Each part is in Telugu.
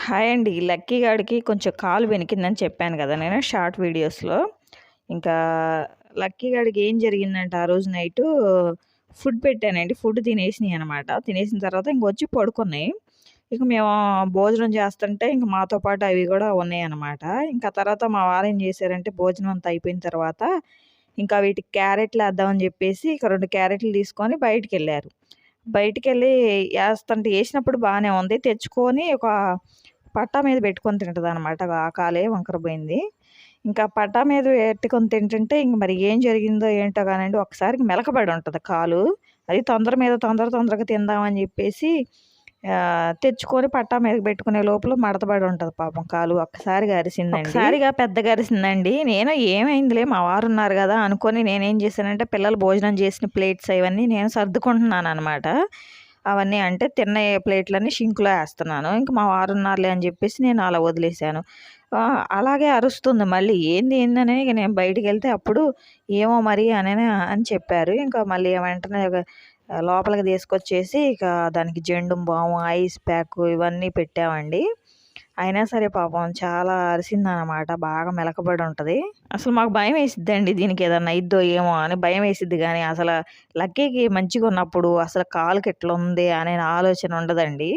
హాయ్ అండి. లక్కీ గాడికి కొంచెం కాలు వెనికిందని చెప్పాను కదా నేను షార్ట్ వీడియోస్‌లో. ఇంకా లక్కీ గాడికి ఏం జరిగిందంటే ఆ రోజు నైటు ఫుడ్ పెట్టానండి. ఫుడ్ తినేసినాయి అనమాట తినేసిన తర్వాత ఇంక వచ్చి పడుకున్నాయి. ఇక మేము భోజనం చేస్తుంటే ఇంక మాతో పాటు అవి గూడా ఉన్నాయనమాట. ఇంకా తర్వాత మా వారు ఏం చేశారంటే భోజనం అంతా అయిపోయిన తర్వాత ఇంకా వీటికి క్యారెట్‌లేద్దామని చెప్పేసి ఇక రెండు క్యారెట్లు తీసుకొని బయటకెళ్ళారు బయటికి వెళ్ళి అస్తంట వేసినప్పుడు బాగానే ఉంది. తెచ్చుకొని ఒక పట్టా మీద పెట్టుకొని తింటదనమాట. అనమాట కాలే వంకరపోయింది ఇంకా పట్టా మీద పెట్టుకొని తింటుంటే ఇంక మరి ఏం జరిగిందో ఏంటో కానండి ఒకసారి మెలకబడి ఉంటుంది కాలు. అది తొందర మీద తొందర తొందరగా తిందామని చెప్పేసి తెచ్చుకొని పట్టా మీద పెట్టుకునే లోపల మడతబడి ఉంటుంది పాపం కాలు. ఒక్కసారిగా అరిసిందండి. ఒకసారిగా పెద్దగా అరిసిందండి. నేను ఏమైందిలే మా వారు ఉన్నారు కదా అనుకొని నేనేం చేశానంటే పిల్లలు భోజనం చేసిన ప్లేట్స్ అవన్నీ నేను సర్దుకుంటున్నాను అనమాట అవన్నీ అంటే తిన్న ప్లేట్లన్నీ షింక్‌లో వేస్తున్నాను ఇంక మా వారున్నారులే అని చెప్పేసి నేను అలా వదిలేసాను. అలాగే అరుస్తుంది మళ్ళీ. ఏంది ఏందని ఇక నేను బయటికి వెళ్తే అప్పుడు ఏమో మరి అని అని చెప్పారు. ఇంకా మళ్ళీ వెంటనే లోపలికి తీసుకొచ్చేసి ఇక దానికి జెండు బాము, ఐస్ ప్యాకు ఇవన్నీ పెట్టామండి. అయినా సరే పాపం చాలా అరిసిందనమాట. బాగా మెలకబడి ఉంటుంది అసలు మాకు భయం వేసిద్దండి దీనికి ఏదన్నా ఇద్దో ఏమో అని భయం వేసిద్ది కానీ అసల లక్కీకి మంచిగా ఉన్నప్పుడు అసలు కాలుకి ఎట్లా ఉంది అనే ఆలోచన ఉండదండి.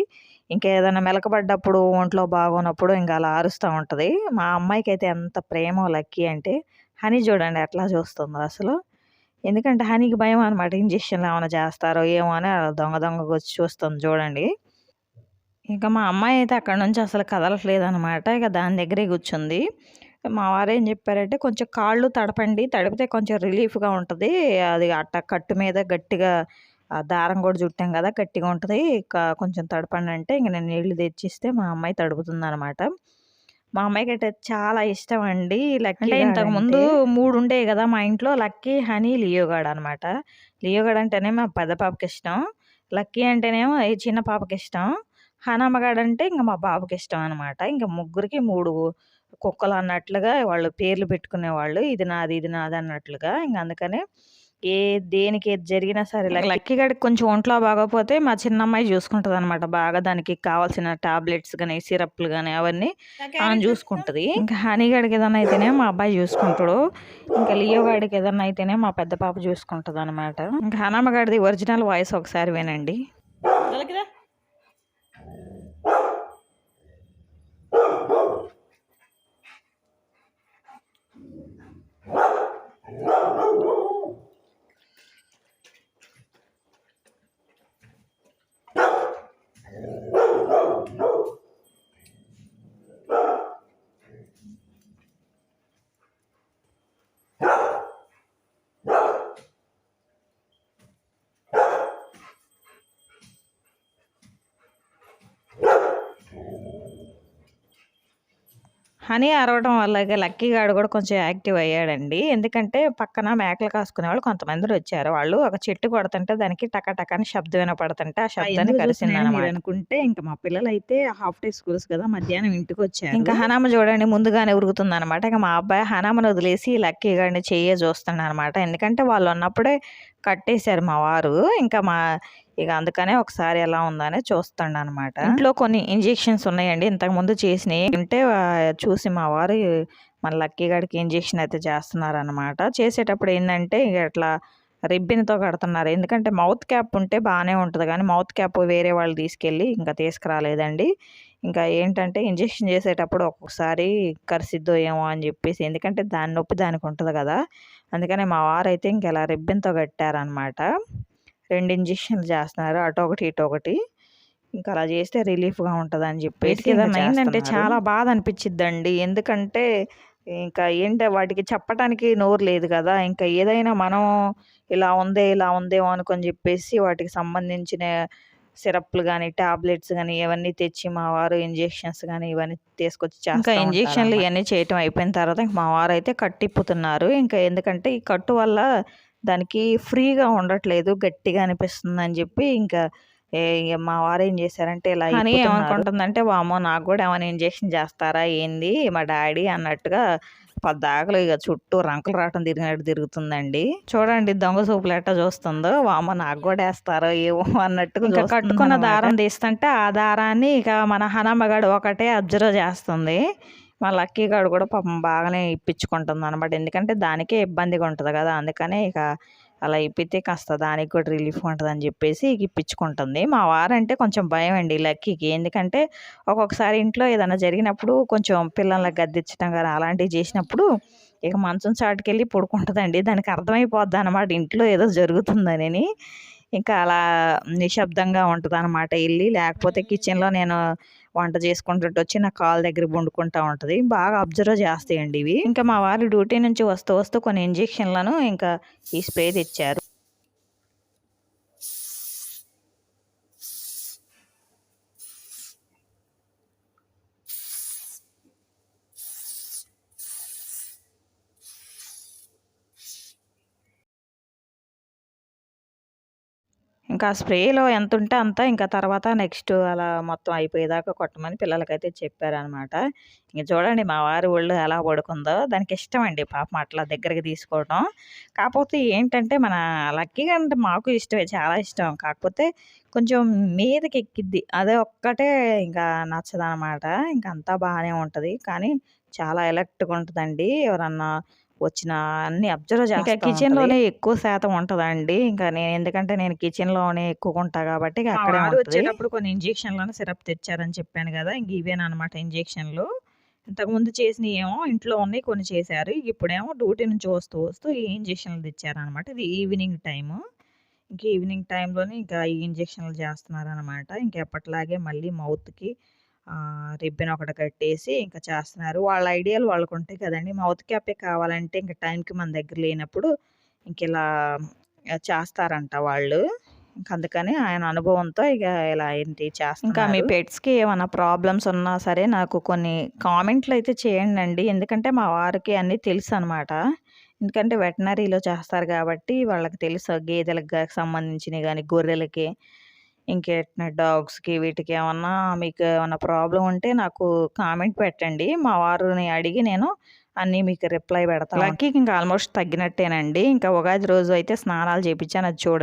ఇంకా ఏదైనా మెలకబడ్డప్పుడు ఒంట్లో బాగున్నప్పుడు ఇంకా అలా ఆరుస్తూ ఉంటుంది మా అమ్మాయికైతే ఎంత ప్రేమో లక్కీ అంటే. హనీ చూడండి ఎట్లా చూస్తుందో అసలు. ఎందుకంటే హనీకి భయం అనమాట. ఇంజెక్షన్‌లు ఏమైనా చేస్తారో ఏమో అని దొంగ దొంగ వచ్చి చూస్తుంది చూడండి. ఇక మా అమ్మాయి అయితే అక్కడి నుంచి అసలు కదలట్లేదనమాట. ఇక దాని దగ్గరే కూర్చుంది. మా వారేం చెప్పారంటే కొంచెం కాళ్ళు తడపండి. తడిపితే కొంచెం రిలీఫ్‌గా ఉంటది. అది అట్ట కట్టు మీద గట్టిగా దారం కూడా చుట్టాం గదా! గట్టిగా ఉంటది. ఇక కొంచెం తడపండి అంటే ఇంక నేను నీళ్ళు తెచ్చిస్తే మా అమ్మాయి తడుపుతుందనమాట. మా అమ్మాయికైతే చాలా ఇష్టం అండి. లక్కీ అంటే ఇంతకుముందు 3 ఉండేవి గదా! మా ఇంట్లో లక్కీ, హనీ, లియో గాడ్ అనమాట. లియో గాడ్ అంటేనే మా పెద్ద పాపకిష్టం. లక్కీ అంటేనేమో ఈ చిన్న పాపకిష్టం. హనమ్మ గాడంటే ఇంక మా బాబుకిష్టం అనమాట. ఇంక ముగ్గురికి 3 కుక్కలు అన్నట్లుగా వాళ్ళు పేర్లు పెట్టుకునేవాళ్ళు. ఇది నాది, ఇది నాది అన్నట్లుగా. ఇంక అందుకనే ఏ దేనికి ఏది జరిగినా సరే లక్కీ గాడికి కొంచెం ఒంట్లో బాగోకపోతే మా చిన్నమ్మాయి చూసుకుంటదనమాట. బాగా దానికి కావాల్సిన టాబ్లెట్స్ గాని, సిరప్‌లు గాని అవన్నీ ఆమె చూసుకుంటది. ఇంకా హనీ గాడికి ఏదన్నా అయితేనే మా అబ్బాయి చూసుకుంటాడు. ఇంకా లియో గాడికి ఏదన్నా అయితేనే మా పెద్ద పాప చూసుకుంటదనమాట. ఇంకా హనమ్మ గాడిది ఒరిజినల్ వాయిస్ ఒకసారి వినండి. హనీ అరవడం వల్ల లక్కీ గాడు కూడా కొంచెం యాక్టివ్ అయ్యాడండి. ఎందుకంటే పక్కన మేకలు కాసుకునేవాళ్ళు కొంతమంది వచ్చారు. వాళ్ళు ఒక చెట్టు కొడుతుంటే దానికి టక టక అని శబ్దం వినపడుతుంటే ఆ శబ్దానికి అరిసిందనమాట. అనుకుంటే ఇంక మా పిల్లలైతే హాఫ్ డే స్కూల్స్ కదా! మధ్యాహ్నం ఇంటికొచ్చారు. ఇంకా హనామ చూడండి ముందుగానే ఉరుకుతుందనమాట. ఇక మా అబ్బాయి హనామని వదిలేసి లక్కీ గాడిని చెయ్యే చూస్తున్నాడనమాట. ఎందుకంటే వాళ్ళు ఉన్నప్పుడే కట్టేశారు మా వారు. ఇంకా మా ఇక అందుకనే ఒకసారి ఎలా ఉందా అని చూస్తుండనమాట. ఇంట్లో కొన్ని ఇంజెక్షన్స్ ఉన్నాయండి. ఇంతకుముందు చేసినయి. ఉంటే ఆహ్, చూసి మా వారు మన లక్కీ గాడికి ఇంజెక్షన్ అయితే చేస్తున్నారనమాట. చేసేటప్పుడు ఏందంటే ఇక ఇట్లా రిబ్బన్‌తో కడుతున్నారు. ఎందుకంటే మౌత్ క్యాప్ ఉంటే బానే ఉంటది గానీ మౌత్ క్యాప్ వేరే వాళ్ళు తీసుకెళ్ళి ఇంకా తీసుకురాలేదండి. ఇంకా ఏంటంటే ఇంజెక్షన్ చేసేటప్పుడు ఒక్కొక్కసారి కరిసిద్దో ఏమో అని చెప్పేసి ఎందుకంటే దాని నొప్పి దానికి ఉంటది గదా! అందుకనే మా వారైతే ఇంక ఇలా రిబ్బన్‌తో కట్టారనమాట. 2 ఇంజెక్షన్‌లు చేస్తున్నారు. అటొకటి, ఇటొకటి. ఇంకా అలా చేస్తే రిలీఫ్‌గా ఉంటదని చెప్పేసి ఏదన్నా అయిందంటే చాలా బాధ అనిపిచ్చిద్దండి. ఎందుకంటే ఇంకా ఏంటే వాటికి చెప్పటానికి నోరు లేదు గదా! ఇంకా ఏదైనా మనం ఇలా ఉందే, ఇలా ఉందేమో అనుకోని చెప్పేసి వాటికి సంబంధించిన సిరప్‌లు గాని, టాబ్లెట్స్ గాని ఇవన్నీ తెచ్చి మా వారు ఇంజెక్షన్స్ గాని ఇవన్నీ తీసుకొచ్చి ఇంకా ఇంజెక్షన్‌లు ఇయన్నీ చేయటం అయిపోయిన తర్వాత ఇంక మా వారైతే కట్టిప్పుతున్నారు. ఇంకా ఎందుకంటే ఈ కట్టు వల్ల దానికి ఫ్రీగా ఉండట్లేదు. గట్టిగా అనిపిస్తుందని చెప్పి ఇంకా ఏ మా వారేం చేశారంటే ఇలా హనీ ఏమనుకుంటుందంటే వామ్మో! నాకు కూడా ఏమైనా ఇంజెక్షన్ చేస్తారా ఏంది మా డాడీ అన్నట్టుగా పద్దాకలు ఇక చుట్టూ రంకులు రావటం తిరిగినట్టు తిరుగుతుందండి చూడండి దొంగ సూపులు ఎట్టా చూస్తుందో వామ నాకు కూడా వేస్తారో ఏమో అన్నట్టుగా ఇంకా కట్టుకున్న దారం తీస్తుంటే ఆ దారాన్ని ఇక మన హనమ్మగాడు ఒకటే అబ్జర్వ్ చేస్తుంది మా లక్కీ గాడు కూడా పాపం బాగానే ఇప్పించుకుంటుంది అనమాట ఎందుకంటే దానికే ఇబ్బందిగా ఉంటుంది కదా. అందుకనే ఇక అలా ఇప్పితే కాస్త దానికి కూడా రిలీఫ్ ఉంటుంది అని చెప్పేసి ఇప్పించుకుంటుంది. మా వారంటే కొంచెం భయం అండి లక్కీకి. ఎందుకంటే ఒక్కొక్కసారి ఇంట్లో ఏదైనా జరిగినప్పుడు కొంచెం పిల్లల్ని గద్దించడం కానీ అలాంటివి చేసినప్పుడు ఇక మంచం చాటుకెళ్ళి పడుకుంటుందండి. దానికి అర్థమైపోద్ది అనమాట ఇంట్లో ఏదో జరుగుతుందని ఇంకా అలా నిశ్శబ్దంగా ఉంటుంది అనమాట వెళ్ళి లేకపోతే కిచెన్లో నేను వంట చేసుకుంటుంటే వచ్చి నా కాల్ దగ్గర వండుకుంటా ఉంటుంది. బాగా అబ్జర్వ్ చేస్తాయండి ఇవి. ఇంకా మా వారు డ్యూటీ నుంచి వస్తూ వస్తూ కొన్ని ఇంజెక్షన్లను ఇంకా ఈ స్ప్రే తెచ్చారు. ఇంకా స్ప్రేలో ఎంత ఉంటే అంత ఇంకా తర్వాత నెక్స్ట్ అలా మొత్తం అయిపోయేదాకా కొట్టమని పిల్లలకైతే చెప్పారనమాట. ఇంక చూడండి మా వారి ఒళ్ళు ఎలా పడుకుందో. దానికి ఇష్టం అండి పాపం అట్లా దగ్గరికి తీసుకోవడం కాకపోతే ఏంటంటే మన లక్కీగా అంటే మాకు ఇష్టమే చాలా ఇష్టం. కాకపోతే కొంచెం మీదకి ఎక్కిద్ది. అదే ఒక్కటే ఇంకా నచ్చదనమాట. ఇంకా అంతా బాగానే ఉంటుంది. కానీ చాలా ఎలక్ట్గా ఉంటుందండి. ఎవరన్నా వచ్చిన అన్ని అబ్జర్వ్ చేస్తా కిచెన్‌లోనే ఎక్కువ శాతం ఉంటదండి. ఇంకా నేను ఎందుకంటే నేను కిచెన్‌లోనే ఎక్కువ ఉంటా కాబట్టి అక్కడే వచ్చేటప్పుడు కొన్ని ఇంజెక్షన్‌లను సిరప్ తెచ్చారని చెప్పాను గదా! ఇంక ఇవేననమాట ఇంజెక్షన్‌లు. ఇంతకుముందు చేసినయేమో ఇంట్లో ఉన్నాయి కొన్ని చేశారు. ఇప్పుడేమో డ్యూటీ నుంచి వస్తూ, వస్తూ ఈ ఇంజెక్షన్‌లు తెచ్చారనమాట. ఇది ఈవినింగ్ టైము. ఇంక ఈవినింగ్ టైంలోనే ఇంకా ఈ ఇంజెక్షన్‌లు చేస్తున్నారనమాట. ఇంక ఎప్పటిలాగే మళ్ళీ మౌత్‌కి రిబ్బన్ ఒకటి కట్టేసి ఇంకా చేస్తున్నారు. వాళ్ళ ఐడియాలు వాళ్ళకుంటాయి కదండీ! మౌత్ క్యాపే కావాలంటే ఇంక టైంకి మన దగ్గర లేనప్పుడు ఇంకిలా చేస్తారంట వాళ్ళు. ఇంక అందుకని ఆయన అనుభవంతో ఇక ఇలా ఏంటి ఇంకా మీ పెట్స్‌కి ఏమన్నా ప్రాబ్లమ్స్ ఉన్నా సరే నాకు కొన్ని కామెంట్లు అయితే చేయండండి. ఎందుకంటే మా వారికి అన్నీ తెలుసనమాట. ఎందుకంటే వెటనరీలో చేస్తారు కాబట్టి వాళ్ళకి తెలుసు గేదెలకు సంబంధించినవి గానీ, గొర్రెలకి ఇంకేంటి డాగ్స్‌కి వీటికి ఏమన్నా మీకు ఏమన్నా ప్రాబ్లం ఉంటే నాకు కామెంట్ పెట్టండి. మా వారిని అడిగి నేను అన్నీ మీకు రిప్లై పెడతాను లక్కీకి ఇంకా ఆల్మోస్ట్ తగ్గినట్టేనండి. ఇంకా ఉగాది రోజు అయితే స్నానాలు చేపించాను అది చూడండి.